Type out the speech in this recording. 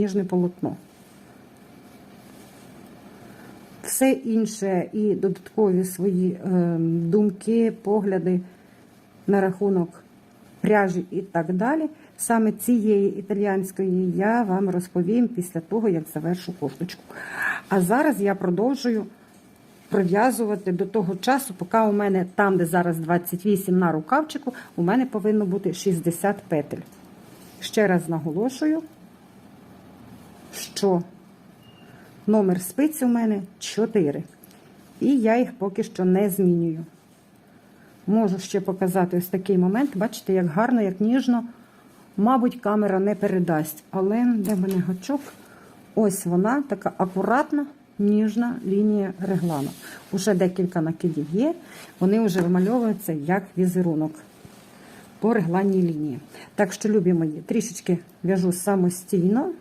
ніжне полотно. Все інше і додаткові свої е, думки, погляди на рахунок пряжі і так далі. Саме цієї італіянської я вам розповім після того, як завершу кофточку. А зараз я продовжую прив'язувати до того часу, поки у мене там, де зараз 28 на рукавчику, у мене повинно бути 60 петель. Ще раз наголошую, що номер спиці у мене 4. І я їх поки що не змінюю. Можу ще показати ось такий момент. Бачите, як гарно, як ніжно. Мабуть, камера не передасть. Але де мене гачок? Ось вона, така акуратна, ніжна лінія реглану. Уже декілька накидів є. Вони вже вимальовуються як візерунок по регланній лінії. Так що, любі мої, трішечки в'яжу самостійно.